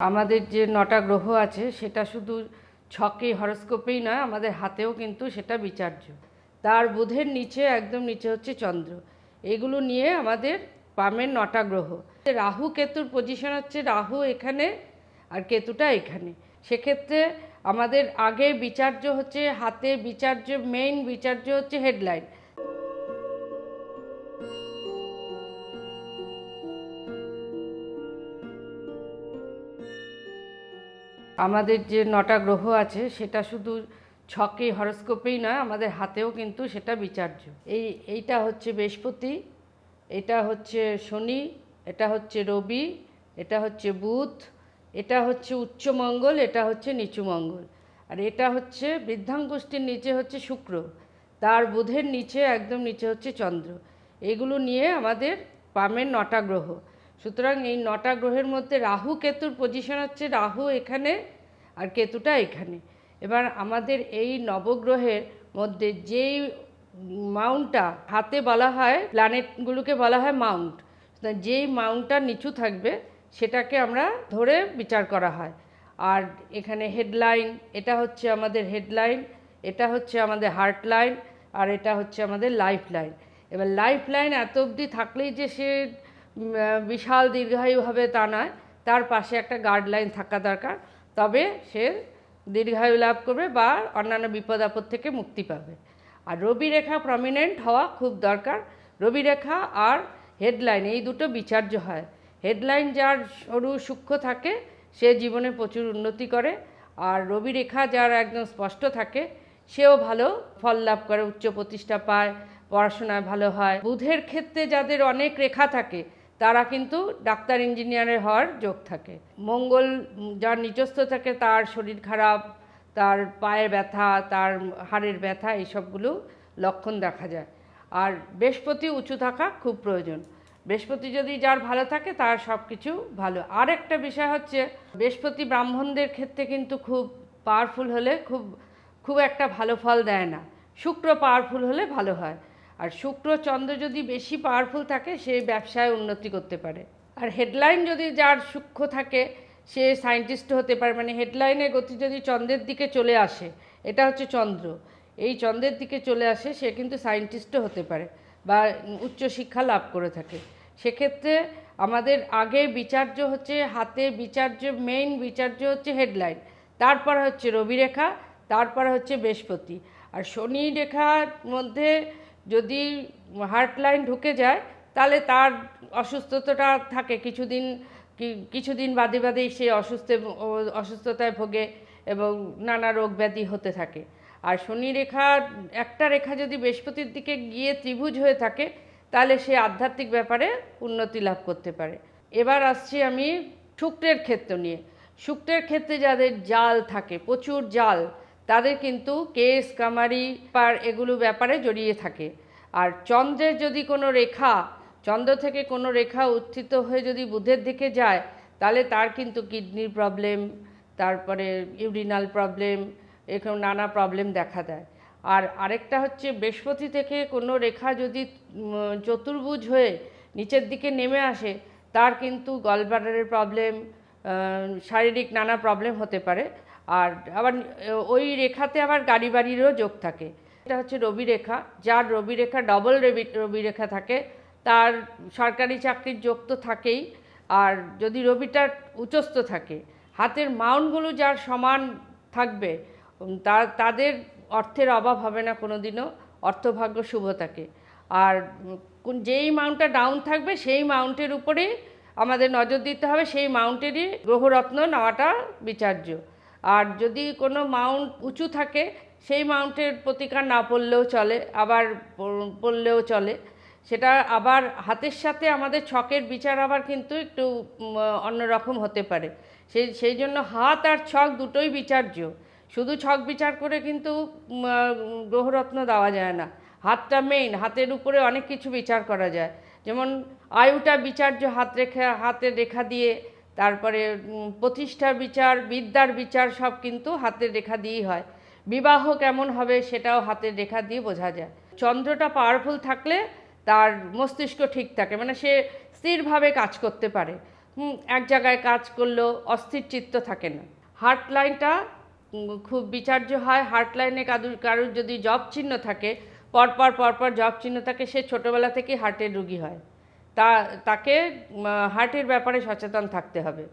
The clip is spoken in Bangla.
আমাদের যে নটা গ্রহ আছে, সেটা শুধু ছকে হরস্কোপেই নয়, আমাদের হাতেও কিন্তু সেটা বিচার্য। তার বুধের নিচে, একদম নিচে হচ্ছে চন্দ্র। এগুলো নিয়ে আমাদের পামের নটা গ্রহ। রাহু কেতুর পজিশন হচ্ছে রাহু এখানে আর কেতুটা এখানে। সেক্ষেত্রে আমাদের আগে বিচার্য হচ্ছে, হাতে বিচার্য মেইন বিচার্য হচ্ছে হেডলাইন আমাদের যে নটা গ্রহ আছে, সেটা শুধু ছকে হরস্কোপেই নয়, আমাদের হাতেও কিন্তু সেটা বিচার্য। এই, এইটা হচ্ছে বৃহস্পতি, এটা হচ্ছে শনি, এটা হচ্ছে রবি, এটা হচ্ছে বুধ, এটা হচ্ছে উচ্চমঙ্গল এটা হচ্ছে নিচুমঙ্গল আর এটা হচ্ছে বৃদ্ধাঙ্গুষ্ঠীর নিচে হচ্ছে শুক্র, তার বুধের নিচে একদম নিচে হচ্ছে চন্দ্র। এগুলো নিয়ে আমাদের পামের নটা গ্রহ। সুতরাং এই নটা গ্রহের মধ্যে রাহু কেতুর পজিশন হচ্ছে রাহু এখানে আর কেতুটা এখানে। এবার আমাদের এই নবগ্রহের মধ্যে যেই মাউন্টটা হাতে বলা হয় প্ল্যানেটগুলোকে বলা হয় মাউন্ট যেই মাউন্টটা নিচু থাকবে সেটাকে আমরা ধরে বিচার করা হয়। আর এখানে হেডলাইন এটা হচ্ছে আমাদের হেডলাইন এটা হচ্ছে আমাদের হার্ট লাইন আর এটা হচ্ছে আমাদের লাইফ লাইন এবার লাইফ লাইন এত অবধি থাকলেই যে সে বিশাল দীর্ঘায়ুভাবে তা নয়, তার পাশে একটা গার্ড লাইন থাকা দরকার। তবে সে দীর্ঘায়ু লাভ করবে বা অন্যান্য বিপদ আপদ থেকে মুক্তি পাবে। আর রবি রেখা প্রমিনেন্ট হওয়া খুব দরকার। রবি রেখা আর হেডলাইন এই দুটো বিচার্য হয়। হেডলাইন যার সরু সূক্ষ্ম থাকে, সে জীবনে প্রচুর উন্নতি করে। আর রবি রেখা যার একদম স্পষ্ট থাকে, সেও ভালো ফল লাভ করে, উচ্চ প্রতিষ্ঠা পায়, পড়াশোনায় ভালো হয়। বুধের ক্ষেত্রে যাদের অনেক রেখা থাকে তারা কিন্তু ডাক্তার ইঞ্জিনিয়ারের হওয়ার যোগ থাকে। মঙ্গল যার নিচস্থ থাকে তার শরীর খারাপ, তার পায়ের ব্যথা, তার হাড়ের ব্যথা এইসবগুলো লক্ষণ দেখা যায়। আর বৃহস্পতি উঁচু থাকা খুব প্রয়োজন। বৃহস্পতি যদি যার ভালো থাকে তার সব কিছু ভালো। আর একটা বিষয় হচ্ছে, বৃহস্পতি ব্রাহ্মণদের ক্ষেত্রে কিন্তু খুব পাওয়ারফুল হলে খুব খুব একটা ভালো ফল দেয় না। শুক্র পাওয়ারফুল হলে ভালো হয়। আর শুক্র চন্দ্র যদি বেশি পাওয়ারফুল থাকে, সে ব্যবসায় উন্নতি করতে পারে। আর হেডলাইন যদি যার সূক্ষ্ম থাকে, সে সায়েন্টিস্ট হতে পারে মানে হেডলাইনের গতি যদি চন্দ্রের দিকে চলে আসে, এটা হচ্ছে চন্দ্র। এই চন্দ্রের দিকে চলে আসে, সে কিন্তু সায়েন্টিস্টও হতে পারে বা উচ্চশিক্ষা লাভ করে থাকে। সেক্ষেত্রে আমাদের আগে বিচার্য হচ্ছে, হাতে বিচার্য মেইন বিচার্য হচ্ছে হেডলাইন তারপর হচ্ছে রবি রেখা তারপর হচ্ছে বৃহস্পতি। আর শনি রেখার মধ্যে যদি হার্ট লাইন ঢুকে যায়, তাহলে তার অসুস্থতাটা থাকে। কিছুদিন কিছুদিন বাদে বাদেই সে অসুস্থ, অসুস্থতায় ভোগে এবং নানা রোগ ব্যাধি হতে থাকে। আর শনি রেখা, একটা রেখা যদি বৃহস্পতির দিকে গিয়ে ত্রিভুজ হয়ে থাকে, তাহলে সে আধ্যাত্মিক ব্যাপারে উন্নতি লাভ করতে পারে। এবার আসছি আমি শুক্রের ক্ষেত্র নিয়ে। শুক্রের ক্ষেত্রে যাদের জাল থাকে, প্রচুর জাল তাদের কিন্তু কেস কামারি পার এগুলো ব্যাপারে জড়িয়ে থাকে। আর চন্দ্রের যদি কোনো রেখা, চন্দ্র থেকে কোনো রেখা উত্থিত হয়ে যদি বুধের দিকে যায়, তাহলে তার কিন্তু কিডনির প্রবলেম, তারপরে ইউরিনাল প্রবলেম, এরকম নানা প্রবলেম দেখা দেয়। আর আরেকটা হচ্ছে, বৃহস্পতি থেকে কোনো রেখা যদি চতুর্ভুজ হয়ে নিচের দিকে নেমে আসে, তার কিন্তু গলব্লাডারের প্রবলেম শারীরিক নানা প্রবলেম হতে পারে। আর আবার ওই রেখাতে আবার গাড়ি বাড়িরও যোগ থাকে। এটা হচ্ছে রবি রেখা যার রবি রেখা ডবল রবি রবি রেখা থাকে। তার সরকারি চাকরির যোগ তো থাকেই আর যদি রবিটা উচ্চস্থ থাকে হাতের মাউন্টগুলো যার সমান থাকবে উম, তা তাদের অর্থের অভাব হবে না কোনো দিনও অর্থভাগ্য শুভ থাকে। আর যেই মাউন্টটা ডাউন থাকবে সেই মাউন্টের উপরে আমাদের নজর দিতে হবে সেই মাউন্টেরই গ্রহরত্ন নেওয়াটা বিচার্য। আর যদি কোনো মাউন্ট উঁচু থাকে, সেই মাউন্টের প্রতিকার না পড়লেও চলে, আবার পড়লেও চলে। সেটা আবার হাতের সাথে আমাদের ছকের বিচার আবার কিন্তু একটু অন্যরকম হতে পারে। সেই সেই জন্য হাত আর ছক দুটোই বিচার্য। শুধু ছক বিচার করে কিন্তু গ্রহরত্ন দেওয়া যায় না। হাতটা মেইন হাতের উপরে অনেক কিছু বিচার করা যায়। যেমন আয়ুটা বিচার্য হাত রেখা হাতের রেখা দিয়ে তারপরে প্রতিষ্ঠার বিচার, বিদ্যার বিচার সব কিন্তু হাতের রেখা দিয়েই হয়। বিবাহ কেমন হবে সেটাও হাতের রেখা দিয়ে বোঝা যায়। চন্দ্রটা পাওয়ারফুল থাকলে তার মস্তিষ্ক ঠিক থাকে মানে সে স্থিরভাবে কাজ করতে পারে। এক জায়গায় কাজ করলেও অস্থির চিত্ত থাকে না। হার্ট লাইনটা খুব বিচার্য হয়। হার্ট লাইনে কারুর কারুর যদি জব চিহ্ন থাকে, পরপর পরপর জব চিহ্ন থাকে, সে ছোটোবেলা থেকেই হার্টের রুগী হয়। তা তাকে হার্টের ব্যাপারে সচেতন থাকতে হবে।